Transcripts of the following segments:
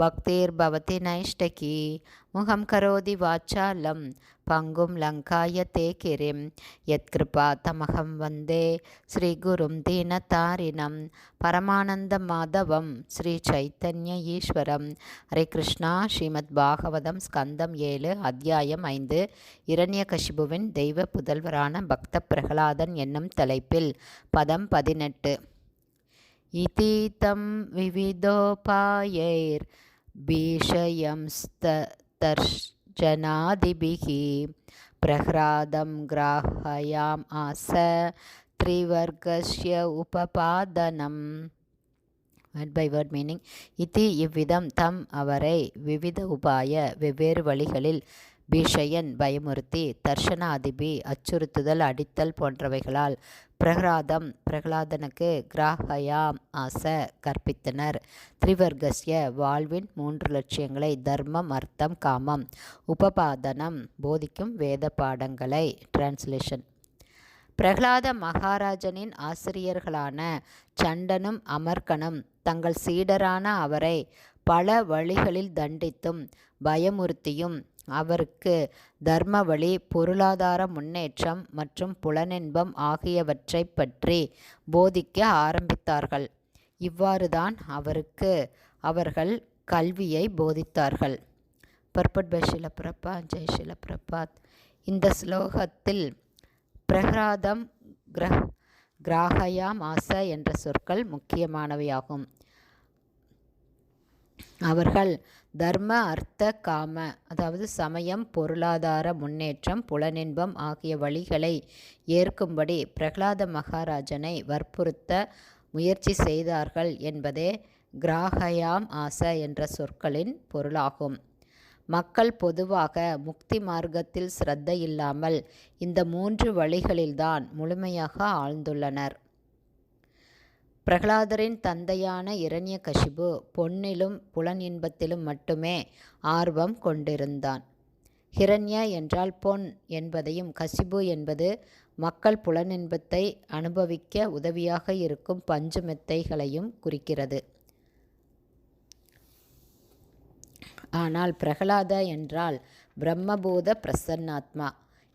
பக்தேர்பவதி நைஷ்டகி முகம் கரோதி வாச்சாலம் பங்கும் லங்காய தே கிரிம் யத்கிருபா தமகம் வந்தே ஸ்ரீகுரும் தீனதாரிணம் பரமானந்த மாதவம் ஸ்ரீ சைத்தன்ய ஈஸ்வரம் ஹரே கிருஷ்ணா ஸ்ரீமத் பாகவதம் ஸ்கந்தம் ஏழு அத்தியாயம் ஐந்து இரண்ய கஷிபுவின் தெய்வ புதல்வரான பக்த பிரகலாதன் என்னும் தலைப்பில் பதம் பதினெட்டு. இத்தீத்தம் விவிதோபாயைர் भीषयंस्तर्जनादिभिः प्रह्लादं ग्राहयाम् आस त्रिवर्गस्य उपपादनम् வேர்ட் பை வேர்ட் மீனிங் இத்தி இவ்விதம் தம் அவரை விவித உபாய வெவ்வேறு வழிகளில் பீஷயன் பயமுறுத்தி தர்ஷனாதிபி அச்சுறுத்துதல் அடித்தல் போன்றவைகளால் பிரகலாதம் பிரகலாதனுக்கு கிராஹயாம் ஆச கற்பித்தனர். திரிவர்கஸ்ய வாழ்வின் மூன்று லட்சியங்களை தர்மம் அர்த்தம் காமம் உபபாதனம் போதிக்கும் வேத பாடங்களை. டிரான்ஸ்லேஷன் பிரகலாத மகாராஜனின் ஆசிரியர்களான சண்டனும் அமர்கனும் தங்கள் சீடரான அவரை பல வழிகளில் தண்டித்தும் பயமுறுத்தியும் அவருக்கு தர்ம வழி பொருளாதார முன்னேற்றம் மற்றும் புலனின்பம் ஆகியவற்றை பற்றி போதிக்க ஆரம்பித்தார்கள். இவ்வாறுதான் அவருக்கு அவர்கள் கல்வியை போதித்தார்கள். பர்பட் பை ஷிலப்பிரபா ஜெய் ஷிலப்பிரபாத் இந்த ஸ்லோகத்தில் பிரகலாதம் கிரஹ் கிராகயாம் ஆச என்ற சொற்கள் முக்கியமானவையாகும். அவர்கள் தர்ம அர்த்த காம அதாவது சமயம் பொருளாதார முன்னேற்றம் புலனின்பம் ஆகிய வழிகளை ஏற்கும்படி பிரகலாத மகாராஜனை வற்புறுத்த முயற்சி செய்தார்கள் என்பதே கிராகயாம் ஆச என்ற சொற்களின் பொருளாகும். மக்கள் பொதுவாக முக்தி மார்க்கத்தில் சிரத்த இல்லாமல் இந்த மூன்று வழிகளில்தான் முழுமையாக ஆழ்ந்துள்ளனர். பிரகலாதரின் தந்தையான இரண்ய கசிபு பொன்னிலும் புலன் இன்பத்திலும் மட்டுமே ஆர்வம் கொண்டிருந்தான். ஹிரண்ய என்றால் பொன் என்பதையும் கசிபு என்பது மக்கள் புலனின்பத்தை அனுபவிக்க உதவியாக இருக்கும் பஞ்சு மெத்தைகளையும் குறிக்கிறது. ஆனால் பிரகலாத என்றால் பிரம்மபூத பிரசன்னாத்மா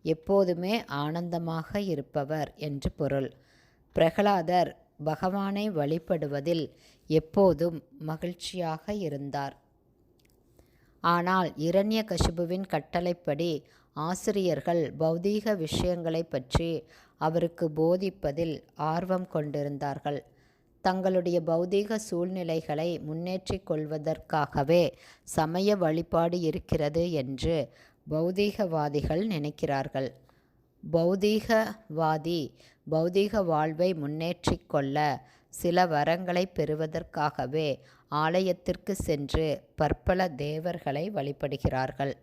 எப்போதுமே ஆனந்தமாக இருப்பவர் என்று பொருள். பிரகலாதர் பகவானை வழிபடுவதில் எப்போதும் மகிழ்ச்சியாக இருந்தார். ஆனால் இரண்ய கசிபுவின் கட்டளைப்படி ஆசிரியர்கள் பௌதீக விஷயங்களை பற்றி அவருக்கு போதிப்பதில் ஆர்வம் கொண்டிருந்தார்கள். தங்களுடைய பௌதீக சூழ்நிலைகளை முன்னேற்றிக் கொள்வதற்காகவே சமய வழிபாடு இருக்கிறது என்று பௌதீகவாதிகள் நினைக்கிறார்கள். பௌதீகவாதி பௌதீக வாழ்வை முன்னேற்றிக் கொள்ள சில வரங்களை பெறுவதற்காகவே ஆலயத்திற்கு சென்று பற்பல தேவர்களை வழிபடுகிறார்கள்.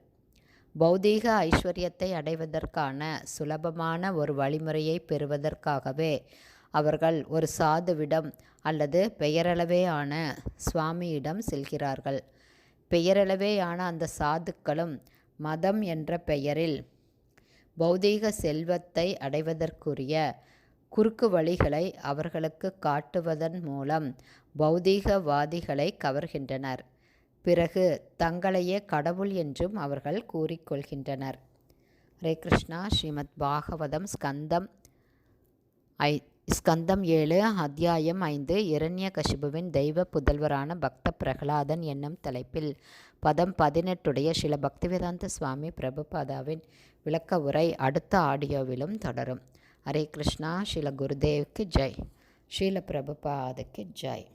பௌதீக ஐஸ்வர்யத்தை அடைவதற்கான சுலபமான ஒரு வழிமுறையை பெறுவதற்காகவே அவர்கள் ஒரு சாதுவிடம் அல்லது பெயரளவேயான சுவாமியிடம் செல்கிறார்கள். பெயரளவேயான அந்த சாதுக்களும் மதம் என்ற பெயரில் பௌதீக செல்வத்தை அடைவதற்குரிய குறுக்கு வழிகளை அவர்களுக்கு காட்டுவதன் மூலம் பௌதீகவாதிகளை கவர்கின்றனர். பிறகு தங்களையே கடவுள் என்றும் அவர்கள் கூறிக்கொள்கின்றனர். ஹரே கிருஷ்ணா. ஸ்ரீமத் பாகவதம் ஸ்கந்தம் ஐ ஸ்கந்தம் ஏழு அத்தியாயம் ஐந்து இரண்ய கசிபுவின் தெய்வ புதல்வரான பக்த பிரகலாதன் என்னும் தலைப்பில் பதம் பதினெட்டுடைய சில பக்திவேதாந்த சுவாமி பிரபுபாதாவின் விளக்க உரை அடுத்த ஆடியோவிலும் தொடரும். ஹரே கிருஷ்ணா. ஸ்ரீல குருதேவுக்கு ஜெய். ஸ்ரீல பிரபுபாதுக்கு ஜெய்.